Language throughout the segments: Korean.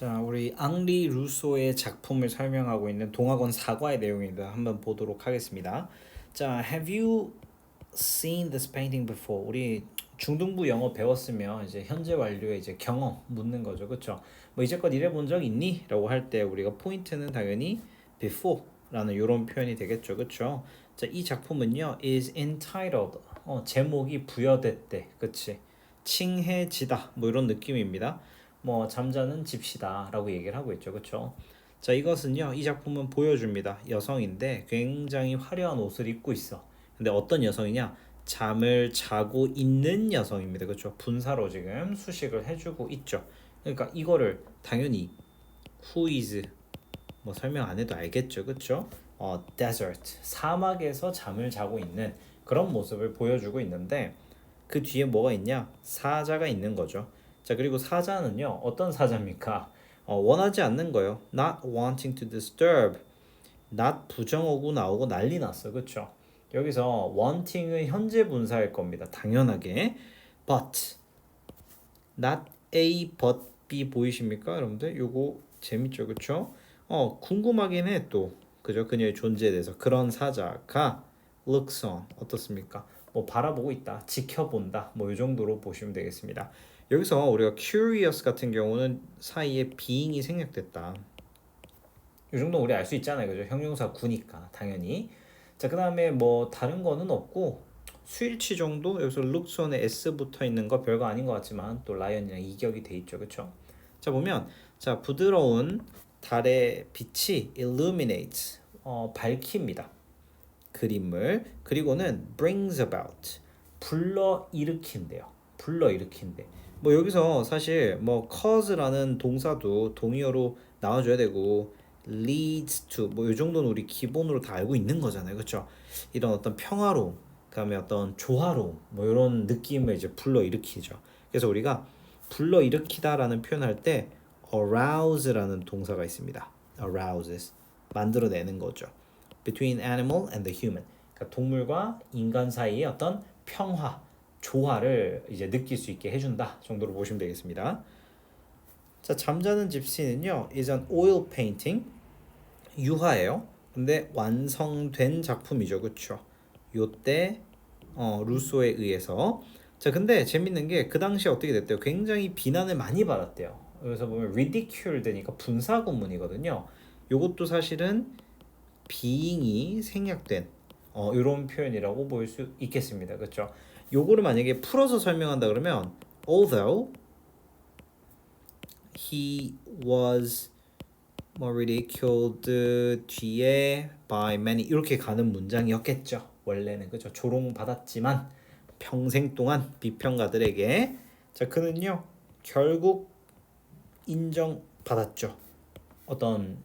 자, 우리 앙리 루소의 작품을 설명하고 있는 동학원 사과의 내용입니다. 한번 보도록 하겠습니다. 자, have you seen this painting before? 우리 중등부 영어 배웠으면 이제 현재 완료의 이제 경험 묻는 거죠. 그렇죠? 뭐 이제껏 일해 본 적 있니? 라고 할 때 우리가 포인트는 당연히 before 라는 이런 표현이 되겠죠. 그렇죠? 자, 이 작품은요 is entitled. 어, 제목이 부여됐대. 그치 칭해지다. 뭐 이런 느낌입니다. 뭐 잠자는 집시다라고 얘기를 하고 있죠. 그렇죠? 자, 이것은요. 이 작품은 보여줍니다. 여성인데 굉장히 화려한 옷을 입고 있어. 근데 어떤 여성이냐? 잠을 자고 있는 여성입니다. 그렇죠? 분사로 지금 수식을 해 주고 있죠. 그러니까 이거를 당연히 who is 뭐 설명 안 해도 알겠죠. 그렇죠? 어, desert 사막에서 잠을 자고 있는 그런 모습을 보여주고 있는데 그 뒤에 뭐가 있냐? 사자가 있는 거죠. 자, 그리고 사자는요. 어떤 사자입니까? 어, 원하지 않는 거예요. not wanting to disturb. not 부정어구 나오고 난리 났어. 그렇죠? 여기서 wanting은 현재 분사일 겁니다. 당연하게. but not A but B 보이십니까? 여러분들 요거 재밌죠. 그렇죠? 어, 궁금하긴 해 또. 그죠? 그녀의 존재에 대해서 그런 사자가 looks on 어떻습니까? 뭐 바라보고 있다, 지켜본다, 뭐 이 정도로 보시면 되겠습니다. 여기서 우리가 curious 같은 경우는 사이에 being이 생략됐다. 이 정도 우리 알 수 있잖아요, 그죠? 형용사 구니까 당연히. 자, 그 다음에 뭐 다른 거는 없고 수일치 정도 여기서 on에 s 붙어 있는 거 별거 아닌 것 같지만 또 라이언이랑 이격이 돼 있죠, 그렇죠? 자 보면 자 부드러운 달의 빛이 illuminates 어, 밝힙니다. 그림을 그리고는 brings about 불러 일으킨대요. 불러 일으킨대. 뭐 여기서 사실 뭐 cause라는 동사도 동의어로 나와줘야 되고 leads to 뭐 이 정도는 우리 기본으로 다 알고 있는 거잖아요, 그렇죠? 이런 어떤 평화로움, 그다음에 어떤 조화로움 뭐 이런 느낌을 이제 불러 일으키죠. 그래서 우리가 불러 일으키다라는 표현할 때 arouse라는 동사가 있습니다. arouses 만들어내는 거죠. between animal and the human. 그러니까 동물과 인간 사이의 어떤 평화, 조화를 이제 느낄 수 있게 해준다 정도로 보시면 되겠습니다. 자, 잠자는 집시는요, is an oil painting, 유화예요. 근데 완성된 작품이죠, 그렇죠? 요때 어, 루소에 의해서 자, 근데 재밌는 게 그 당시에 어떻게 됐대요? 굉장히 비난을 많이 받았대요. 그래서 보면 ridicule 되니까 분사 구문이거든요. 요것도 사실은 being이 생략된 어, 이런 표현이라고 볼수 있겠습니다. 그렇죠? 요거를 만약에 풀어서 설명한다 그러면 although he was 뭐 ridiculed 뒤에 by many 이렇게 가는 문장이었겠죠. 원래는 그죠? 조롱받았지만 평생 동안 비평가들에게 자 그는요 결국 인정받았죠. 어떤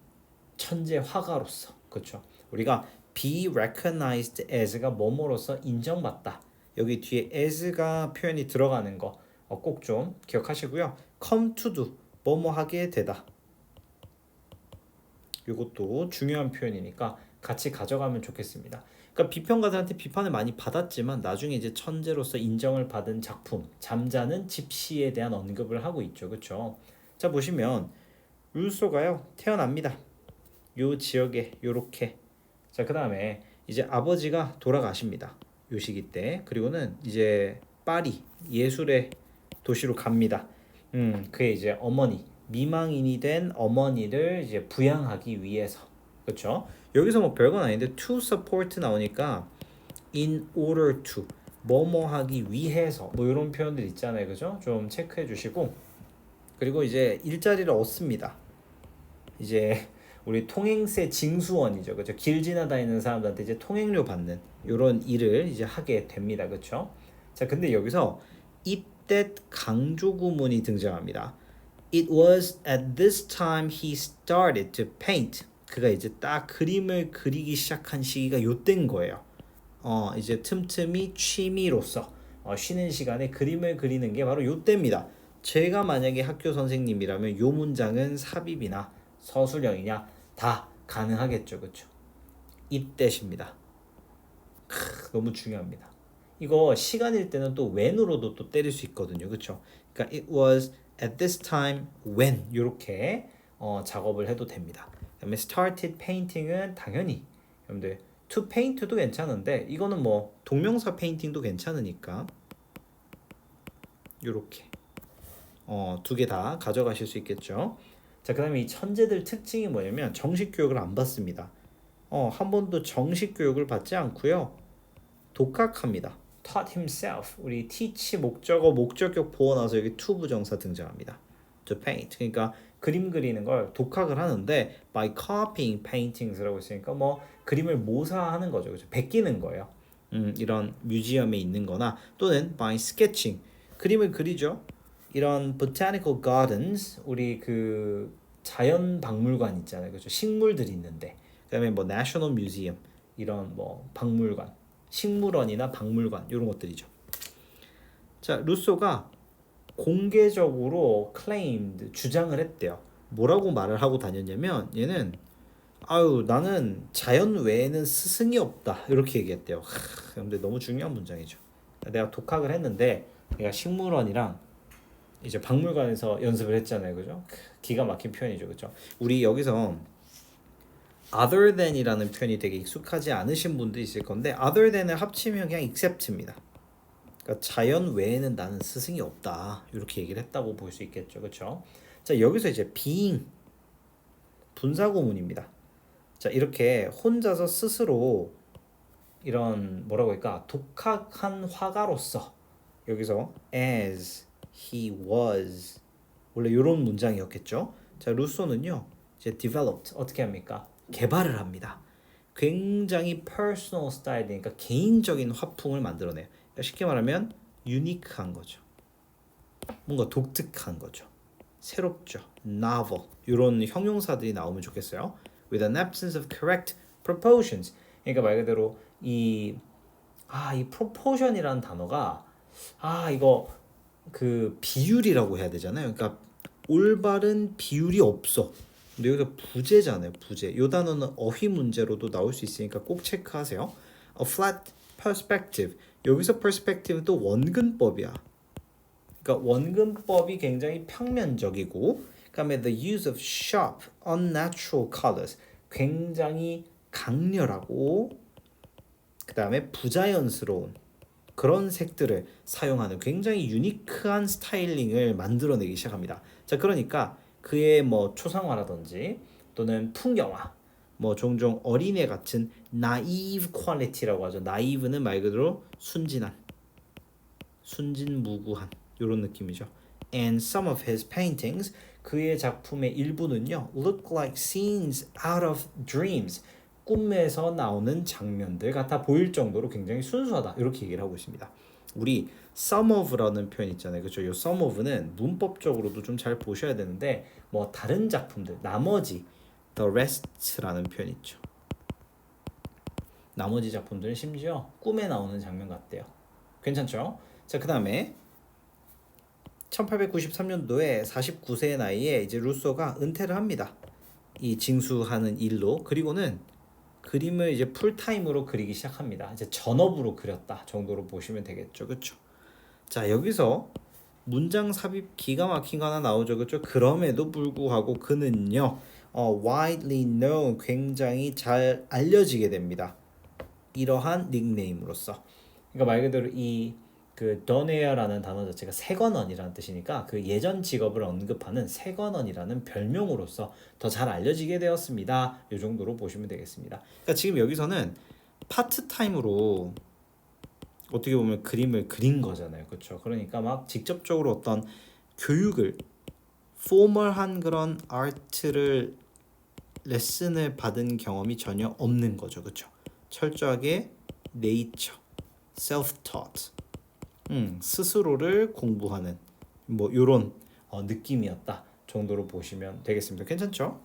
천재 화가로서 그렇죠. 우리가 be recognized as가 뭐뭐로서 인정받다. 여기 뒤에 as가 표현이 들어가는 거 꼭 좀 기억하시고요. come to do 뭐뭐 하게 되다. 이것도 중요한 표현이니까 같이 가져가면 좋겠습니다. 그러니까 비평가들한테 비판을 많이 받았지만 나중에 이제 천재로서 인정을 받은 작품 잠자는 집시에 대한 언급을 하고 있죠. 그렇죠? 자 보시면 루소가요 태어납니다. 요 지역에 요렇게 자 그 다음에 이제 아버지가 돌아가십니다. 요 시기 때 그리고는 이제 파리 예술의 도시로 갑니다. 음 그의 이제 어머니 미망인이 된 어머니를 이제 부양하기 위해서 그렇죠? 여기서 뭐 별건 아닌데 to support 나오니까 in order to 뭐뭐 하기 위해서 뭐 이런 표현들 있잖아요, 그죠? 좀 체크해 주시고 그리고 이제 일자리를 얻습니다. 이제 우리 통행세 징수원이죠, 그죠? 길 지나다니는 사람들한테 이제 통행료 받는 이런 일을 이제 하게 됩니다, 그렇죠? 자, 근데 여기서 이때 강조 구문이 등장합니다. It was at this time he started to paint. 그가 이제 딱 그림을 그리기 시작한 시기가 요때인 거예요. 어, 이제 틈틈이 취미로서 어, 쉬는 시간에 그림을 그리는 게 바로 요때입니다. 제가 만약에 학교 선생님이라면 요 문장은 삽입이나 서술형이냐 다 가능하겠죠? 이때십니다. 크, 너무 중요합니다. 이거 시간일 때는 또 when으로도 또 때릴 수 있거든요, 그렇죠? 그러니까 it was at this time when 이렇게 어, 작업을 해도 됩니다. 그 다음에 started painting은 당연히 여러분들 to paint도 괜찮은데 이거는 뭐 동명사 페인팅도 괜찮으니까 이렇게 어, 두 개 다 가져가실 수 있겠죠. 자, 그 다음에 이 천재들 특징이 뭐냐면 정식 교육을 안 받습니다. 어, 한 번도 정식 교육을 받지 않고요. 독학합니다. taught himself. 우리 teach 목적어 목적격 보어 나서 여기 to 부정사 등장합니다. to paint. 그러니까 그림 그리는 걸 독학을 하는데 by copying paintings라고 했으니까 뭐 그림을 모사하는 거죠. 그죠? 베끼는 거예요. 음, 이런 뮤지엄에 있는 거나 또는 by sketching. 그림을 그리죠. 이런 botanical gardens 우리 그 자연 박물관 있잖아요. 그죠? 식물들이 있는데. 그다음에 뭐 national museum 이런 뭐 박물관, 식물원이나 박물관 이런 것들이죠. 자, 루소가 공개적으로 claimed 주장을 했대요. 뭐라고 말을 하고 다녔냐면 얘는 아유 나는 자연 외에는 스승이 없다 이렇게 얘기했대요. 하, 근데 너무 중요한 문장이죠. 내가 독학을 했는데 내가 식물원이랑 이제 박물관에서 연습을 했잖아요, 그죠? 기가 막힌 표현이죠, 그죠? 우리 여기서 other than이라는 표현이 되게 익숙하지 않으신 분도 있을 건데 other than을 합치면 그냥 except입니다. 그러니까 자연 외에는 나는 스승이 없다 이렇게 얘기를 했다고 볼 수 있겠죠, 그렇죠? 자 여기서 이제 being 분사구문입니다. 자 이렇게 혼자서 스스로 이런 뭐라고 할까 독학한 화가로서 여기서 as he was 원래 이런 문장이었겠죠. 자 루소는요 이제 developed 어떻게 합니까? 개발을 합니다. 굉장히 personal 스타일이니까 개인적인 화풍을 만들어내요. 그러니까 쉽게 말하면 유니크한 거죠. 뭔가 독특한 거죠. 새롭죠. novel 이런 형용사들이 나오면 좋겠어요. with an absence of correct proportions. 그러니까 말 그대로 이 아, 이 proportion이라는 단어가 아, 이거 그 비율이라고 해야 되잖아요. 그러니까 올바른 비율이 없어. 근데 여기서 부재잖아요. 부재. 이 단어는 어휘 문제로도 나올 수 있으니까 꼭 체크하세요. A flat perspective. 여기서 perspective는 또 원근법이야. 그러니까 원근법이 굉장히 평면적이고 그다음에 the use of sharp, unnatural colors. 굉장히 강렬하고 그다음에 부자연스러운 그런 색들을 사용하는 굉장히 유니크한 스타일링을 만들어내기 시작합니다. 자, 그러니까 그의 뭐 초상화라든지 또는 풍경화, 뭐 종종 어린애 같은 naive quality라고 하죠. naive는 말 그대로 순진한, 순진무구한 이런 느낌이죠. And some of his paintings, 그의 작품의 일부는요, look like scenes out of dreams. 꿈에서 나오는 장면들 같아 보일 정도로 굉장히 순수하다 이렇게 얘기를 하고 있습니다. 우리 some of라는 표현 있잖아요. 그렇죠? 이 some of는 문법적으로도 좀 잘 보셔야 되는데 뭐 다른 작품들 나머지 the rest라는 표현 있죠. 나머지 작품들은 심지어 꿈에 나오는 장면 같대요. 괜찮죠? 자, 그다음에 1893년도에 49세의 나이에 이제 루소가 은퇴를 합니다. 이 징수하는 일로 그리고는 그림을 이제 풀타임으로 그리기 시작합니다. 이제 전업으로 그렸다 정도로 보시면 되겠죠. 그렇죠? 자, 여기서 문장 삽입 기가 막힌 거 하나 나오죠. 그렇죠? 그럼에도 불구하고 그는요. 어, widely known 굉장히 잘 알려지게 됩니다. 이러한 닉네임으로서. 그러니까 말 그대로 이 그 더네어라는 단어 자체가 세건원이라는 뜻이니까 그 예전 직업을 언급하는 세건원이라는 별명으로서 더 잘 알려지게 되었습니다. 이 정도로 보시면 되겠습니다. 그러니까 지금 여기서는 파트타임으로 어떻게 보면 그림을 그린 거잖아요. 그렇죠? 그러니까 막 직접적으로 어떤 교육을 포멀한 그런 아트를 레슨을 받은 경험이 전혀 없는 거죠. 그렇죠? 철저하게 네이처, self-taught. 음, 스스로를 공부하는 뭐 요런 어, 느낌이었다 정도로 보시면 되겠습니다. 괜찮죠?